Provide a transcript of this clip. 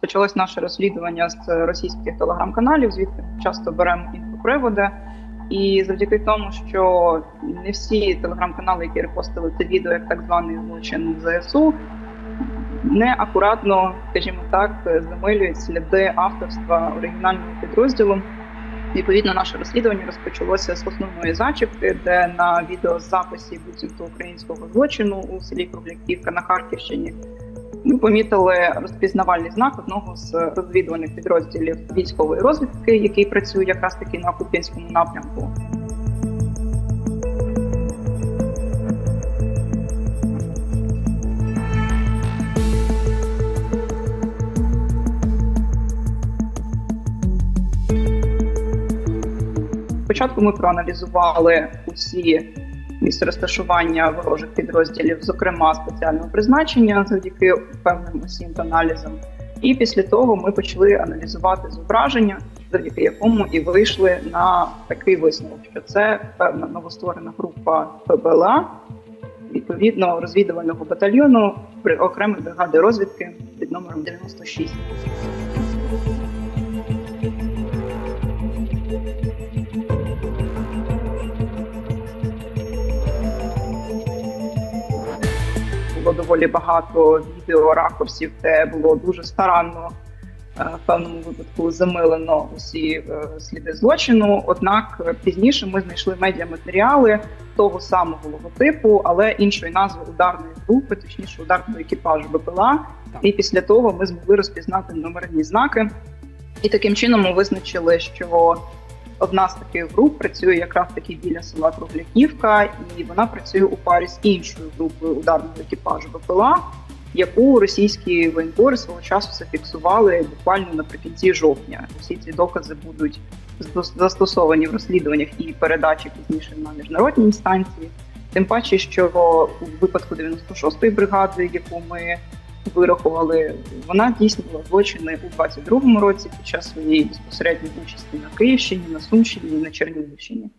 Почалось наше розслідування з російських телеграм-каналів, звідки часто беремо інфоприводи. І завдяки тому, що не всі телеграм-канали, які репостили це відео як так званий злочин ЗСУ, неакуратно, скажімо так, замилюють сліди авторства оригінального підрозділу. Відповідно, наше розслідування розпочалося з основної зачіпки, де на відеозаписі буцімто українського злочину у селі Кругляківка на Харківщині ми помітили розпізнавальний знак одного з розвідувальних підрозділів військової розвідки, який працює якраз таки на Куп'янському напрямку. Спочатку ми проаналізували усі місце розташування ворожих підрозділів, зокрема спеціального призначення, завдяки певним усім аналізам. І після того ми почали аналізувати зображення, завдяки якому і вийшли на такий висновок, що це певна новостворена група ПБЛА, відповідно розвідувального батальйону при окремої бригади розвідки під номером 96. Було доволі багато відео ракурсів, де було дуже старанно е, в певному випадку замилено усі е, сліди злочину. Однак е, пізніше ми знайшли медіаматеріали того самого логотипу, але іншої назви ударної групи, точніше ударного екіпажу БПЛА. І після того ми змогли розпізнати номерні знаки. І таким чином ми визначили, що одна з таких груп працює якраз таки біля села Кругляківка, і вона працює у парі з іншою групою ударного екіпажу БПЛА, яку російські воєнкори свого часу зафіксували буквально наприкінці жовтня. Усі ці докази будуть застосовані в розслідуваннях і передачі пізніше на міжнародні інстанції. Тим паче, що у випадку 96-ї бригади, яку ми вирахували, вона дійснила злочини у 22-му році під час своєї безпосередньої участі на Київщині, на Сумщині, і на Чернігівщині.